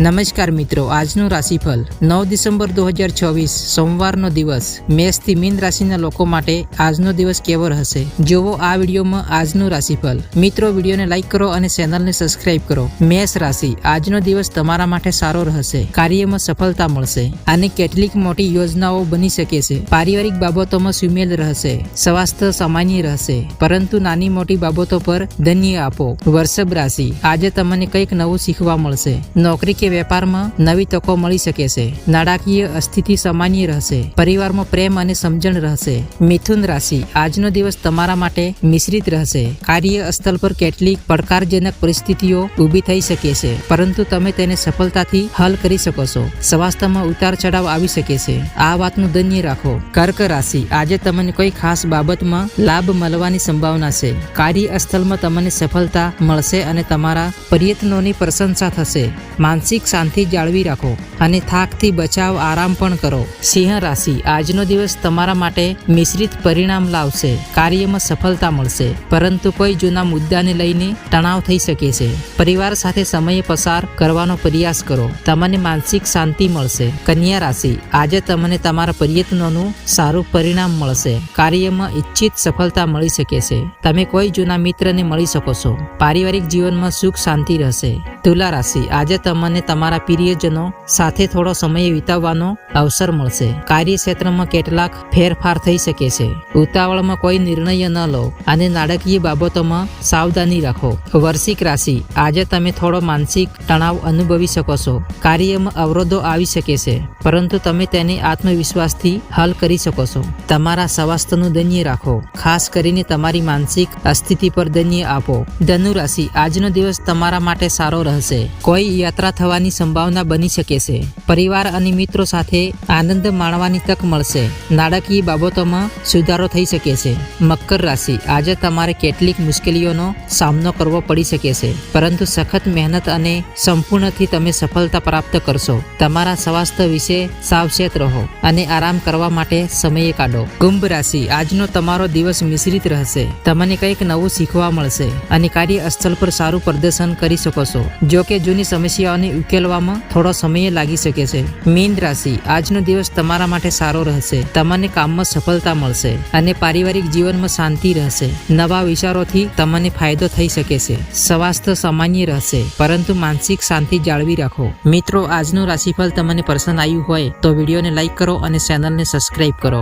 નમસ્કાર મિત્રો, આજનું રાશિફળ નવ ડિસેમ્બર દો હજાર ચોવીસ સોમવારનો દિવસ. મેષથી મીન રાશિના લોકો માટે આજનો દિવસ કેવો રહેશે? જોવો આ વિડીયોમાં આજનું રાશિફળ. મિત્રો, વિડીયોને લાઇક કરો અને ચેનલને સબસ્ક્રાઇબ કરો. મેષ રાશિ, આજનો દિવસ તમારા માટે સારો રહેશે. કાર્યમાં સફળતા મળશે અને કેટલીક મોટી યોજનાઓ બની શકે છે. પારિવારિક બાબતોમાં સુમેલ રહેશે. સ્વાસ્થ્ય સામાન્ય રહેશે. પરંતુ નાની મોટી બાબતો પર ધન્ય આપો. વર્ષભ રાશિ, આજે તમને કંઈક નવું શીખવા મળશે. નોકરી કે વેપારમાં નવી તકો મળી શકે છે. નાણાકીય અસ્થિતિ સામાન્ય રહેશે. પરિવારમાં પ્રેમ અને સમજણ રહેશે. મિથુન રાશિ આજનો દિવસ તમારા માટે મિશ્રિત રહેશે. કાર્ય પર કેટલીક પડકારજનક પરિસ્થિતિઓ ઊભી થઈ શકે છે, પરંતુ તમે તેને સફળતાથી હલ કરી શકો છો. સ્વાસ્થ્યમાં ઉતાર ચઢાવ આવી શકે છે. આ વાતનું ધન્ય રાખો. કર્ક રાશિ આજે તમને કોઈ ખાસ બાબતમાં લાભ મળવાની સંભાવના છે. કાર્ય સ્થળમાં તમને સફળતા મળશે અને તમારા પ્રયત્નોની પ્રશંસા થશે. માનસિક શાંતિ જાળવી રાખો અને થાકથી બચાવ આરામ પણ કરો. સિંહ રાશિ, આજનો દિવસ તમારા માટે મિશ્રિત પરિણામ લાવશે. કાર્યમાં સફળતા મળશે. પરંતુ કોઈ જૂના મુદ્દાને લઈને તણાવ થઈ શકે છે. પરિવાર સાથે સમય પસાર કરવાનો પ્રયાસ કરો. તમને માનસિક શાંતિ મળશે. કન્યા રાશિ, આજે તમને તમારા પ્રયત્નોનું સારું પરિણામ મળશે. કાર્યમાં ઈચ્છિત સફળતા મળી શકે છે. તમે કોઈ જૂના મિત્રને મળી શકો છો. પારિવારિક જીવનમાં સુખ શાંતિ રહેશે. તુલા રાશિ, આજે તમને તમારા પ્રિયજનો સાથે થોડો સમય વિતાવવાનો અવસર મળશે. કાર્યક્ષેત્રમાં કેટલાક ફેરફાર થઈ શકે છે. ઉતાવળમાં કોઈ નિર્ણય ન લો અને નાણાકીય બાબતોમાં સાવધાની રાખો. વર્ષિક રાશિ, આજે તમે થોડો માનસિક તણાવ અનુભવી શકો છો. કાર્યમાં અવરોધો આવી શકે છે, પરંતુ તમે તેને આત્મવિશ્વાસથી હલ કરી શકો છો. તમારા સ્વાસ્થ્યનું ધન્ય રાખો. ખાસ કરીને તમારી માનસિક અસ્થિતિ પર ધન્ય આપો. ધનુરાશિ, આજનો દિવસ તમારા માટે સારો રહેશે. કોઈ યાત્રા થવાની સંભાવના બની શકે છે. પરિવાર અને મિત્રો સાથે આનંદ માણવાની તક મળશે. નાણાકીય બાબતોમાં સુધારો થઈ શકે છે. મકર રાશિ. આજે તમારે કેટલીક મુશ્કેલીઓનો સામનો કરવો પડી શકે છે. પરંતુ સખત મહેનત અને સંપૂર્ણથી તમે સફળતા પ્રાપ્ત કરશો. તમારા સ્વાસ્થ્ય વિશે સાવચેત રહો અને આરામ કરવા માટે સમય કાઢો. કુંભ રાશિ. આજનો તમારો દિવસ મિશ્રિત રહેશે. તમને કંઈક નવું શીખવા મળશે અને કાર્ય સ્થળ પર સારું પ્રદર્શન કરી શકો છો. જો કે જૂની સમસ્યાઓને ઉકેલવામાં થોડો સમય લાગી શકે છે. મીન રાશિ, આજનો દિવસ તમારા માટે સારો રહેશે. તમને કામમાં સફળતા મળશે અને પારિવારિક જીવનમાં શાંતિ રહેશે. નવા વિચારોથી તમને ફાયદો થઈ શકે છે. સ્વાસ્થ્ય સામાન્ય રહેશે, પરંતુ માનસિક શાંતિ જાળવી રાખો. મિત્રો, આજનું રાશિફળ તમને પસંદ આવ્યું હોય તો વિડીયોને લાઈક કરો અને ચેનલને સબસ્ક્રાઇબ કરો.